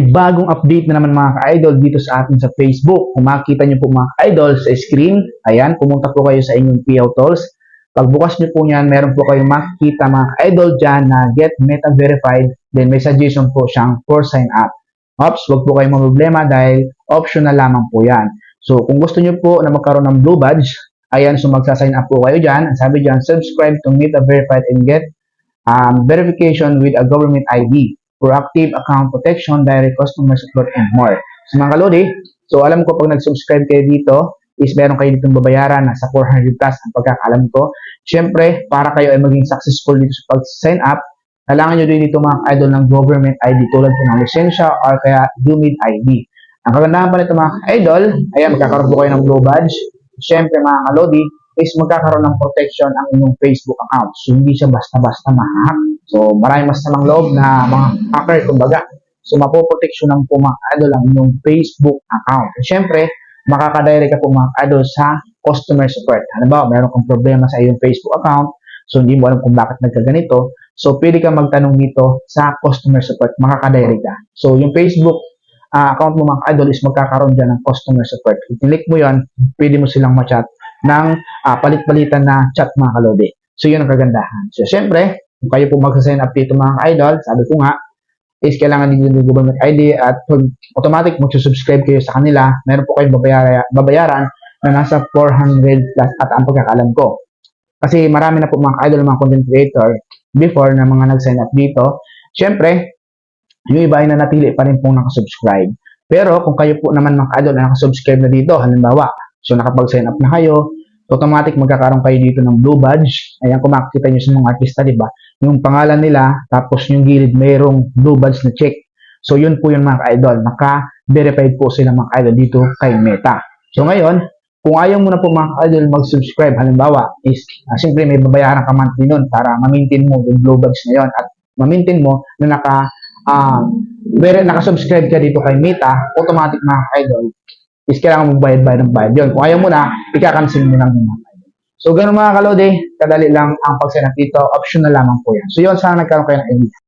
may bagong update na naman mga ka-idol dito sa atin sa Facebook. Kung makikita nyo po mga ka-idol sa screen, ayan, pumunta po kayo sa inyong PO Tools. Pagbukas nyo po niyan, meron po kayong makikita mga ka-idol dyan na get meta verified. Then may suggestion po siyang for sign up. Ops, wag po kayong problema dahil optional lamang po yan. So kung gusto nyo po na magkaroon ng blue badge, ayan, so magsa-sign up po kayo dyan. Ang sabi dyan, subscribe to Meta Verified and get um, verification with a government ID proactive account protection, direct customer support, and more. So mga kalodi, so alam ko pag nag-subscribe kayo dito, is meron kayo ditong babayaran, nasa 400 plus ang pagkakalam ko. Siyempre, para kayo ay maging successful dito sa pag-sign up, kailangan nyo din dito mga idol ng government ID tulad po ng lisensya or kaya UMID ID. Ang kagandahan pa nito mga idol, ayan, magkakaroon po kayo ng blue badge. Siyempre mga kalodi, is magkakaroon ng protection ang inyong Facebook account. So, hindi siya basta-basta ma-hack. So, maraming mas namang loob na mga hacker, kumbaga. So, mapoproteksyonan po mga idol ang inyong Facebook account. At syempre, makakadirect ka po idol sa customer support. Halimbawa, meron kang problema sa iyong Facebook account, so hindi mo alam kung bakit nagkaganito, so pwede kang magtanong dito sa customer support, makakadirect ka. So, yung Facebook ah, account mo mga idol is magkakaroon dyan ng customer support. Kung click mo yon, pwede mo silang ma-chat ng ah, palit-palitan na chat mga kalodi. So, yun ang kagandahan. So, syempre, kung kayo po magsasign up dito mga idol, sabi ko nga, is kailangan din yung government ID at pag automatic magsusubscribe kayo sa kanila, meron po kayong babayara, babayaran na nasa 400 plus at ang pagkakalam ko. Kasi marami na po mga idol, mga content creator before na mga nag-sign up dito. Siyempre, yung iba ay nanatili pa rin pong nakasubscribe. Pero kung kayo po naman mga idol na nakasubscribe na dito, halimbawa, so nakapag-sign up na kayo, automatic magkakaroon kayo dito ng blue badge. Ayan, kung makikita nyo sa mga artista, di ba? Yung pangalan nila, tapos yung gilid, mayroong blue badge na check. So, yun po yung mga idol. Naka-verified po sila mga idol dito kay Meta. So, ngayon, kung ayaw mo na po mga idol mag-subscribe, halimbawa, is, uh, siyempre may babayaran ka monthly nun para ma-maintain mo yung blue badge na yun at ma-maintain mo na naka, um, very, naka-subscribe ka dito kay Meta, automatic mga idol, is kailangan mong bayad-bayad ng bayad yun. Kung ayaw mo na, ika-cancel mo lang yung. So, ganun mga kalode, kadali lang ang up dito, optional lamang po yan. So, yun, sana nagkaroon kayo ng idea.